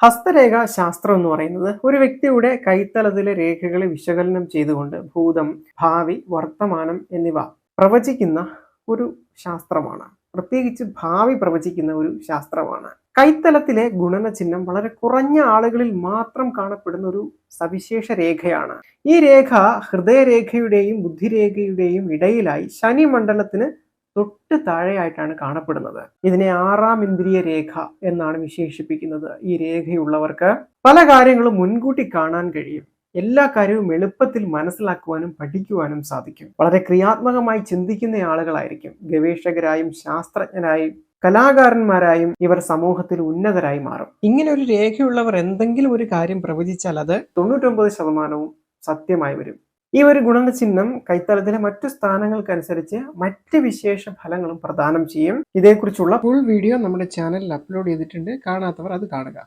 ഹസ്തരേഖ ശാസ്ത്രം എന്ന് പറയുന്നത് ഒരു വ്യക്തിയുടെ കൈത്തലത്തിലെ രേഖകളെ വിശകലനം ചെയ്തുകൊണ്ട് ഭൂതം ഭാവി വർത്തമാനം എന്നിവ പ്രവചിക്കുന്ന ഒരു ശാസ്ത്രമാണ്. പ്രത്യേകിച്ച് ഭാവി പ്രവചിക്കുന്ന ഒരു ശാസ്ത്രമാണ്. കൈത്തലത്തിലെ ഗുണന ചിഹ്നം വളരെ കുറഞ്ഞ ആളുകളിൽ മാത്രം കാണപ്പെടുന്ന ഒരു സവിശേഷ രേഖയാണ്. ഈ രേഖ ഹൃദയരേഖയുടെയും ബുദ്ധിരേഖയുടെയും ഇടയിലായി ശനി മണ്ഡലത്തിന് തൊട്ട് താഴെയായിട്ടാണ് കാണപ്പെടുന്നത്. ഇതിനെ ആറാം ഇന്ദ്രിയ രേഖ എന്നാണ് വിശേഷിപ്പിക്കുന്നത്. ഈ രേഖയുള്ളവർക്ക് പല കാര്യങ്ങളും മുൻകൂട്ടി കാണാൻ കഴിയും. എല്ലാ കാര്യവും എളുപ്പത്തിൽ മനസ്സിലാക്കുവാനും പഠിക്കുവാനും സാധിക്കും. വളരെ ക്രിയാത്മകമായി ചിന്തിക്കുന്ന ആളുകളായിരിക്കും. ഗവേഷകരായും ശാസ്ത്രജ്ഞരായും കലാകാരന്മാരായും ഇവർ സമൂഹത്തിൽ ഉന്നതരായി മാറും. ഇങ്ങനെ ഒരു രേഖയുള്ളവർ എന്തെങ്കിലും ഒരു കാര്യം പ്രവചിച്ചാൽ അത് തൊണ്ണൂറ്റൊമ്പത് ശതമാനവും സത്യമായി വരും. ഈ ഒരു ഗുണനചിഹ്നം കൈത്തലത്തിലെ മറ്റു സ്ഥാനങ്ങൾക്കനുസരിച്ച് മറ്റ് വിശേഷ ഫലങ്ങളും പ്രദാനം ചെയ്യും. ഇതേക്കുറിച്ചുള്ള ഫുൾ വീഡിയോ നമ്മുടെ ചാനലിൽ അപ്ലോഡ് ചെയ്തിട്ടുണ്ട്. കാണാത്തവർ അത് കാണുക.